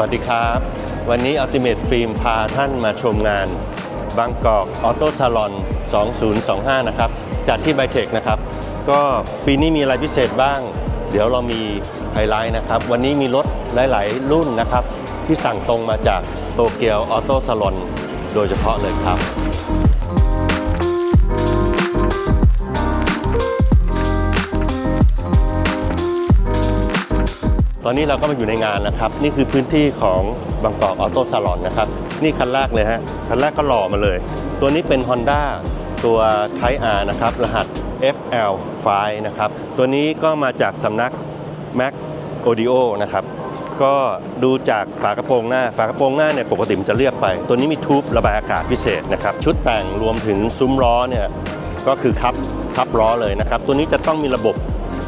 วัสดีครับ วันนี้ Ultimate Film พาท่านมาชมงานบางกอกออโต้ซาลอน 2025 นะครับ จัดที่ไบเทคนะครับ ก็ปีนี้มีอะไรพิเศษบ้าง เดี๋ยวเรามีไฮไลท์นะครับ วันนี้มีรถหลาย ๆ รุ่นนะครับ ที่สั่งตรงมาจากโตเกียวออโต้ซาลอนโดยเฉพาะเลยครับ ตอนนี้เราก็มาอยู่ในงานนะครับ นี่คือพื้นที่ของบางกอกออโต้ซาลอนนะครับ นี่คันแรกเลยฮะ คันแรกก็หล่อมาเลย ตัวนี้เป็น Honda ตัว Type R นะครับ รหัส FL5 นะครับ ตัวนี้ก็มาจากสำนัก Mac Audio นะครับ ก็ดูจากฝากระโปรงหน้า ฝากระโปรงหน้าเนี่ยปกติมันจะเรียบไป ตัวนี้มีทูบระบายอากาศพิเศษนะครับ ชุดแต่งรวมถึงซุ้มล้อเนี่ยก็คือคับคับล้อเลยนะครับ ตัวนี้จะต้องมีระบบ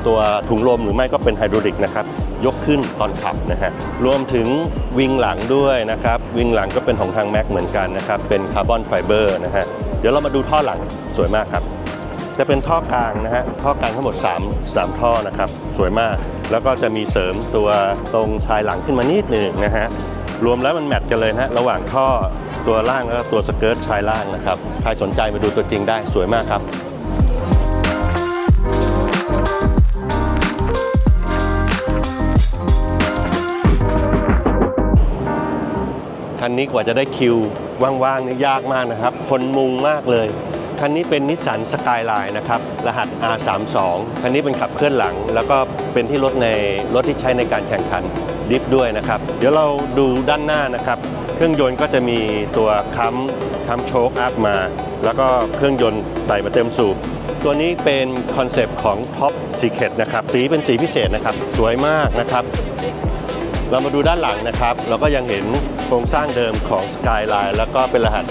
ตัวถุงลมหรือไม่ก็เป็นไฮดรอลิกนะครับ ยกขึ้นตอนขับนะฮะรวมถึงวิงหลังด้วยนะครับวิงหลังก็เป็นของทางแม็กเหมือนกันนะครับเป็นคาร์บอนไฟเบอร์นะฮะเดี๋ยวเรามาดูท่อหลังสวยมากครับ จะเป็นท่อกลางนะฮะท่อกลางทั้งหมด 3 3 ท่อนะครับสวยมาก แล้วก็จะมีเสริมตัวตรงชายหลังขึ้นมานิดหนึ่งนะฮะรวมแล้วมันแมทกันเลยนะฮะระหว่างท่อตัวล่างแล้วตัวสเกิร์ตชายล่างนะครับใครสนใจมาดูตัวจริงได้สวยมากครับ คันนี้กว่าจะได้คิวว่างๆนี่ยากมากนะครับ คนมุงมากเลย คันนี้เป็นนิสสันสกายไลน์นะครับ รหัส R32 คันนี้เป็นขับเคลื่อนหลัง แล้วก็เป็นที่รถในรถที่ใช้ในการแข่งขันดิฟด้วยนะครับ เดี๋ยวเราดูด้านหน้านะครับ เครื่องยนต์ก็จะมีตัวค้ำค้ำโชคอัพมา แล้วก็เครื่องยนต์ใส่มาเต็มสูบตัวนี้เป็นคอนเซปต์ของ Top Secret นะครับ สีเป็นสีพิเศษนะครับ สวยมากนะครับ เรามาดูด้านหลังนะครับ เราก็ยังเห็นโครงสร้างเดิมของ Skyline แล้วก็เป็นรหัส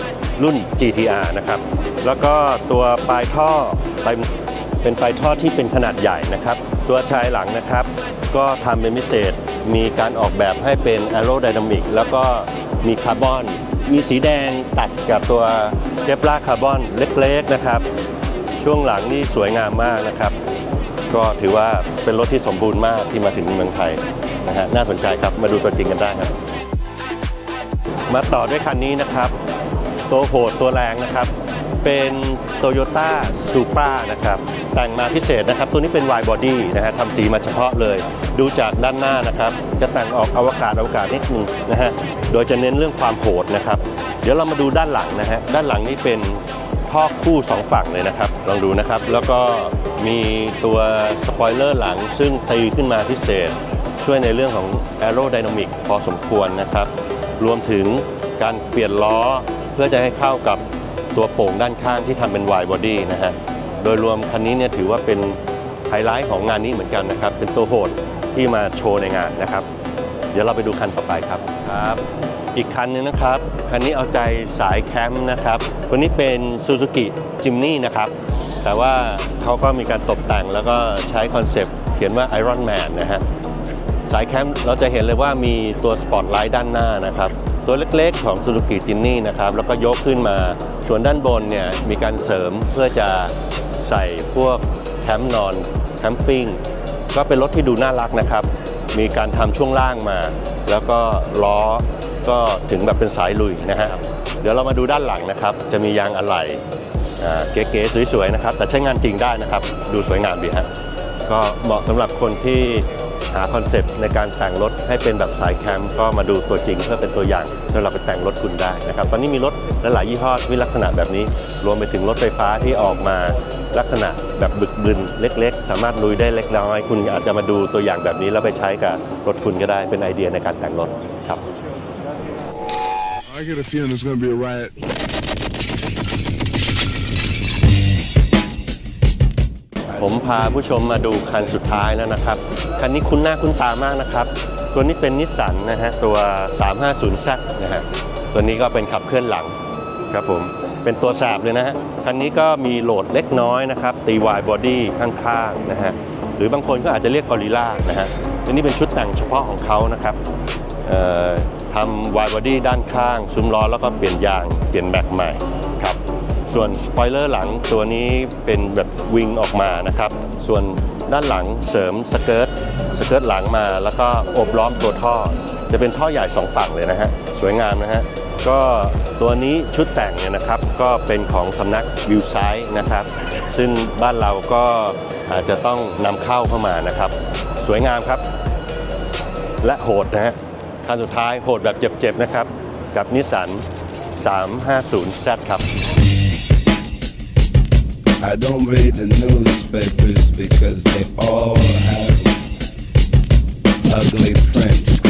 รุ่น GTR นะครับ แล้วก็ตัวปลายท่อเป็นเป็นปลายท่อที่เป็นขนาดใหญ่นะครับ ตัวชายหลังนะครับ ก็ทำเป็นพิเศษ มีการออกแบบให้เป็น Aerodynamic แล้วก็มีคาร์บอน มีสีแดงตัดกับตัวเทปลาคาร์บอนเล็กๆนะครับ ช่วงหลังนี่สวยงามมากนะครับ ก็ถือว่าเป็นรถที่สมบูรณ์มากที่มาถึงเมืองไทยนะฮะน่าสนใจครับมาดูตัวจริงกันได้ครับ มาต่อด้วยคันนี้นะครับ ตัวโหดตัวแรงนะครับ เป็น Toyota Supra นะครับ แต่งมาพิเศษนะครับ ตัวนี้เป็น wide body นะฮะทำสีมาเฉพาะเลย ดูจากด้านหน้านะครับ จะแต่งออกอวกาศอวกาศนิดนึงนะฮะโดยจะเน้นเรื่องความโหดนะครับ เดี๋ยวเรามาดูด้านหลังนะฮะด้านหลังนี่เป็นท่อคู่สองฝั่งเลยนะครับ ลองดูนะครับ แล้วก็มีตัวสปอยเลอร์หลัง ซึ่งตีขึ้นมาพิเศษ ช่วยในเรื่องของ aerodynamic พอสมควรนะครับ รวมถึงการเปลี่ยนล้อเพื่อจะให้เข้ากับตัวโป่งด้านข้างที่ทำเป็น wide body นะฮะ โดยรวมคันนี้เนี่ยถือว่าเป็นไฮไลท์ของงานนี้เหมือนกันนะครับ เป็นตัวโหดที่มาโชว์ในงานนะครับ เดี๋ยวเราไปดูคันต่อไปครับครับ อีกคันหนึงนะครับ คันนี้เอาใจสายแคมป์นะครับ ตัวนี้เป็น Suzuki Jimny นะครับ แต่ว่าเขาก็มีการตกแต่งแล้วก็ใช้คอนเซปต์เขียนว่า Iron Man นะฮะสายแคมป์เราจะเห็นเลยว่ามีตัวสปอตไลท์ด้านหน้านะครับ ตัวเล็กๆของ Suzuki Jimny นะครับ แล้วก็ยกขึ้นมา ส่วนด้านบนเนี่ยมีการเสริมเพื่อจะใส่พวกแคมป์นอนแคมปิ้งก็เป็นรถที่ดูน่ารักนะครับ มีการทำช่วงล่างมา แล้วก็ล้อก็ถึงแบบเป็นสายลุยนะฮะเดี๋ยวเรามาดูด้านหลังนะครับ จะมียางอะไหล่ เก๋ๆสวยๆนะครับ แต่ใช้งานจริงได้นะครับ ดูสวยงามดีฮะก็เหมาะสำหรับคนที่หาคอนเซปต์ในการแต่งรถให้เป็นแบบสายแคมป์ก็มาดูตัวจริงเพื่อเป็นตัวอย่างสำหรับไปแต่งรถคุณได้นะครับ ตอนนี้มีรถหลายยี่ห้อที่ลักษณะแบบนี้ รวมไปถึงรถไฟฟ้าที่ออกมาลักษณะแบบบึกบึนเล็ก ๆ สามารถลุยได้เล็กน้อยคุณอาจจะมาดูตัวอย่างแบบนี้แล้วไปใช้กับรถคุณก็ได้เป็นไอเดียในการแต่งรถครับ I get a feeling it's gonna be a riot. ผมพาผู้ชมมาดูคันสุดท้ายแล้วนะครับ คันนี้คุ้นหน้าคุ้นตามากนะครับ ตัวนี้เป็นนิสสันนะฮะตัว 350Z นะฮะตัวนี้ก็เป็นขับเคลื่อนหลังครับผมเป็นตัวแสบเลยนะฮะคันนี้ก็มีโหลดเล็กน้อยนะครับตีวายบอดี้ข้างๆนะฮะหรือบางคนก็อาจจะเรียกกอริล่านะฮะตัวนี้เป็นชุดแต่งเฉพาะของเขานะครับทำวายบอดี้ด้านข้าง ซุ้มล้อแล้วก็เปลี่ยนยางเปลี่ยนแม็กใหม่ครับ ส่วนสปอยเลอร์หลังตัวนี้เป็นแบบวิงออกมานะครับ ส่วนด้านหลังเสริมสเกิร์ตสเกิร์ตหลังมาแล้วก็อบล้อมตัวท่อ จะเป็นท่อใหญ่สองฝั่งเลยนะฮะสวยงามนะฮะก็ตัวนี้ชุดแต่งเนี่ยนะครับก็เป็นของสำนักวิวไซด์นะครับ ซึ่งบ้านเราก็อาจจะต้องนำเข้าเข้ามานะครับ สวยงามครับ และโหดนะฮะคันสุดท้ายโหดแบบเจ็บๆนะครับ กับนิสสัน 350Z ครับ I don't read the newspapers because they all have ugly print.